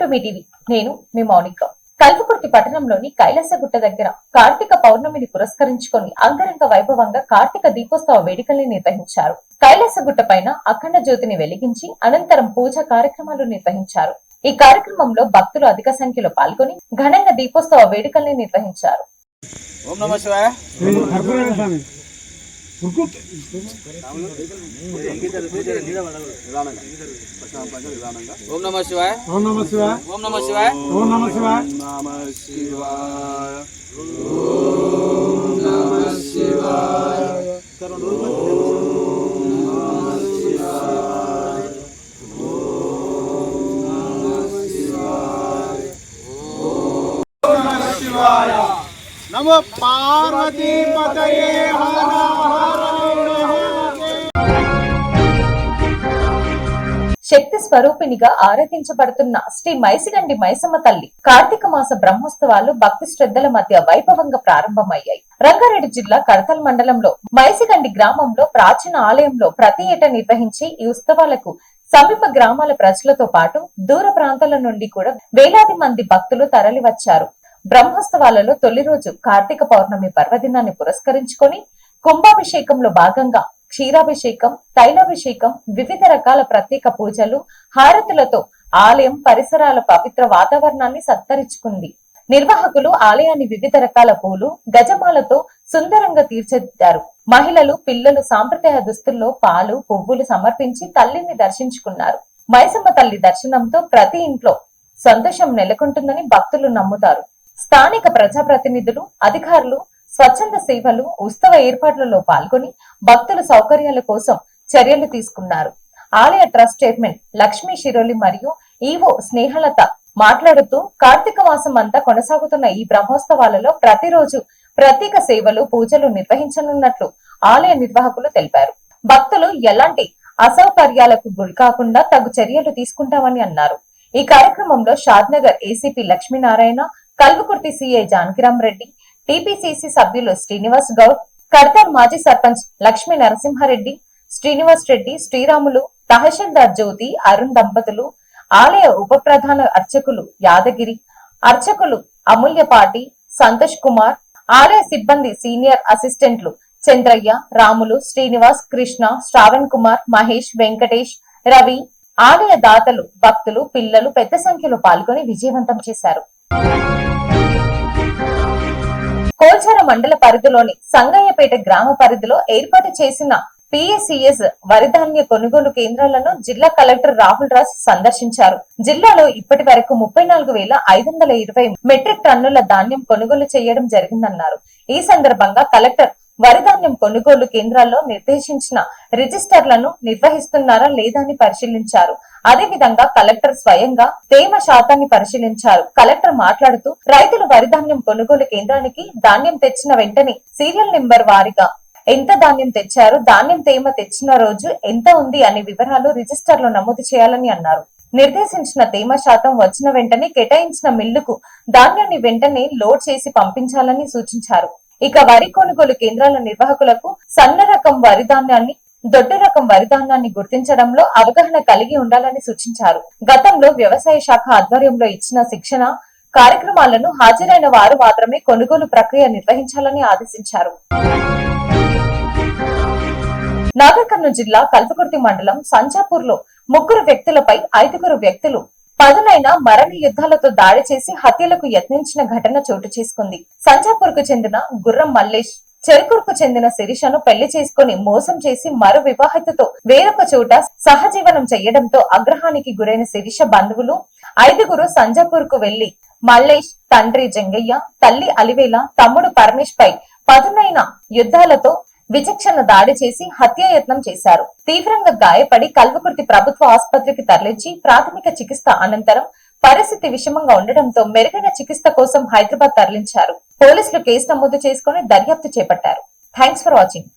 To me TV నేను మీ మౌనిక. కల్వకుర్తి పట్టణంలోని కైలాసగుట్ట దగ్గర కార్తీక పౌర్ణమిని పురస్కరించుకొని అంగరంగ వైభవంగా కార్తీక దీపోత్సవ వేడుకల్ని నిర్వహించారు. కైలాసగుట్ట పైన అఖండ జ్యోతిని వెలిగించి అనంతరం పూజా కార్యక్రమాలు నిర్వహించారు. ఈ కార్యక్రమంలో భక్తులు అధిక సంఖ్యలో పాల్గొని ఘనంగా దీపోత్సవ వేడుకల్ని నిర్వహించారు. ఓం నమ శివాయ ఓం నమ శివాయ ఓం నమ శివాయ ఓం నమ శివాయ ఓం నమ శివాయ నమ శివాయ నమ పార్వతీ పతయే హర హర శక్తి స్వరూపినిగా ఆరాధించబడుతున్న శ్రీ మైసిగండి మైసమ్మ తల్లి కార్తీక మాస బ్రహ్మోత్సవాలు భక్తి శ్రద్ధల మధ్య వైభవంగా ప్రారంభమయ్యాయి. రంగారెడ్డి జిల్లా కడతల్ మండలంలో మైసిగండి గ్రామంలో ప్రాచీన ఆలయంలో ప్రతి ఏటా నిర్వహించి ఈ ఉత్సవాలకు సమీప గ్రామాల ప్రజలతో పాటు దూర ప్రాంతాల నుండి కూడా వేలాది మంది భక్తులు తరలివచ్చారు. బ్రహ్మోత్సవాలలో తొలి రోజు కార్తీక పౌర్ణమి పర్వదినాన్ని పురస్కరించుకొని కుంభాభిషేకంలో భాగంగా క్షీరాభిషేకం తైలాభిషేకం వివిధ రకాల ప్రత్యేక పూజలు హారతులతో ఆలయం పరిసరాల పవిత్ర వాతావరణాన్ని సత్తరించుకుంది నిర్వాహకులు ఆలయాన్ని వివిధ రకాల పూలు గజమాలతో సుందరంగా తీర్చిదిద్దారు. మహిళలు పిల్లలు సాంప్రదాయ దుస్తుల్లో పాలు పువ్వులు సమర్పించి తల్లిని దర్శించుకున్నారు. మైసమ్మ తల్లి దర్శనంతో ప్రతి ఇంట్లో సంతోషం నెలకొంటుందని భక్తులు నమ్ముతారు. స్థానిక ప్రజాప్రతినిధులు అధికారులు స్వచ్ఛంద సేవలు ఉత్సవ ఏర్పాట్లలో పాల్గొని భక్తుల సౌకర్యాల కోసం చర్యలు తీసుకున్నారు. ఆలయ ట్రస్ట్ చైర్మన్ లక్ష్మీ శిరోలి మరియు ఈవో స్నేహలత మాట్లాడుతూ కార్తీక మాసం అంతా కొనసాగుతున్న ఈ బ్రహ్మోత్సవాలలో ప్రతిరోజు ప్రత్యేక సేవలు పూజలు నిర్వహించనున్నట్లు ఆలయ నిర్వాహకులు తెలిపారు. భక్తులు ఎలాంటి అసౌకర్యాలకు గురి కాకుండా తగు చర్యలు తీసుకుంటామని అన్నారు. ఈ కార్యక్రమంలో Shadnagar ACP Lakshminarayana Kalwakurthy CI Janakiram Reddy TPCC సభ్యులు శ్రీనివాస్ గౌడ్ కర్తర్ మాజీ సర్పంచ్ లక్ష్మీ నరసింహారెడ్డి శ్రీనివాస్ రెడ్డి శ్రీరాములు తహసీల్దార్ జ్యోతి అరుణ్ దంపతులు ఆలయ ఉప ప్రధాన అర్చకులు యాదగిరి అర్చకులు అమూల్యపాటి సంతోష్ కుమార్ ఆలయ సిబ్బంది సీనియర్ అసిస్టెంట్లు చంద్రయ్య రాములు శ్రీనివాస్ కృష్ణ శ్రావణ్ కుమార్ మహేష్ వెంకటేష్ రవి ఆలయ దాతలు భక్తులు పిల్లలు పెద్ద సంఖ్యలో పాల్గొని విజయవంతం చేశారు. కోల్చార మండల పరిధిలోని సంగయ్యపేట గ్రామ పరిధిలో ఏర్పాటు చేసిన పిఎస్సిఎస్ వరిధాన్య కొనుగోలు కేంద్రాలను జిల్లా కలెక్టర్ రాహుల్ రాజ్ సందర్శించారు. జిల్లాలో ఇప్పటి వరకు ముప్పై నాలుగు వేల ఐదు వందల ఇరవై మెట్రిక్ టన్నుల ధాన్యం కొనుగోలు చేయడం జరిగిందన్నారు. ఈ సందర్భంగా కలెక్టర్ వరిధాన్యం కొనుగోలు కేంద్రాల్లో నిర్దేశించిన రిజిస్టర్లను నిర్వహిస్తున్నారా లేదా అని పరిశీలించారు. అదేవిధంగా కలెక్టర్ స్వయంగా తేమ శాతాన్ని పరిశీలించారు. కలెక్టర్ మాట్లాడుతూ రైతులు వరిధాన్యం కొనుగోలు కేంద్రానికి ధాన్యం తెచ్చిన వెంటనే సీరియల్ నెంబర్ వారిగా ఎంత ధాన్యం తెచ్చారు ధాన్యం తేమ తెచ్చిన రోజు ఎంత ఉంది అనే వివరాలు రిజిస్టర్లో నమోదు చేయాలని అన్నారు. నిర్దేశించిన తేమ శాతం వచ్చిన వెంటనే కేటాయించిన మిల్లుకు ధాన్యాన్ని వెంటనే లోడ్ చేసి పంపించాలని సూచించారు. ఇక వరి కొనుగోలు కేంద్రాల నిర్వాహకులకు సన్న రకం వరి ధాన్యాన్ని దొడ్డ రకం వరి ధాన్యాన్ని గుర్తించడంలో అవగాహన కలిగి ఉండాలని సూచించారు. గతంలో వ్యవసాయ శాఖ ఆధ్వర్యంలో ఇచ్చిన శిక్షణ కార్యక్రమాలను హాజరైన వారు మాత్రమే కొనుగోలు ప్రక్రియ నిర్వహించాలని ఆదేశించారు. నాగర్కర్నూలు జిల్లా కల్పకుర్తి మండలం సంచాపూర్లో ముగ్గురు వ్యక్తులపై ఐదుగురు వ్యక్తులు పదునైన మరణ యుద్ధాలతో దాడి చేసి హత్యలకు యత్నించిన ఘటన చోటు చేసుకుంది. సంజాపూర్కు చెందిన గుర్రం మల్లేష్ చెరుకూరుకు చెందిన శిరీషను పెళ్ళి చేసుకుని మోసం చేసి మరో వివాహితతో వేరొక చోట సహజీవనం చేయడంతో అగ్రహానికి గురైన శిరీష బంధువులు ఐదుగురు సంజాపూర్కు వెళ్ళి మల్లేష్ తండ్రి జంగయ్య తల్లి అలివేల తమ్ముడు పరమేష్ పై పదునైన యుద్ధాలతో విచక్షణ దాడి చేసి హత్యాయత్నం చేశారు. తీవ్రంగా గాయపడి కల్వకుర్తి ప్రభుత్వ ఆసుపత్రికి తరలించి ప్రాథమిక చికిత్స అనంతరం పరిస్థితి విషమంగా ఉండడంతో మెరుగైన చికిత్స కోసం హైదరాబాద్ తరలించారు. పోలీసులు కేసు నమోదు చేసుకుని దర్యాప్తు చేపట్టారు. Thanks for watching.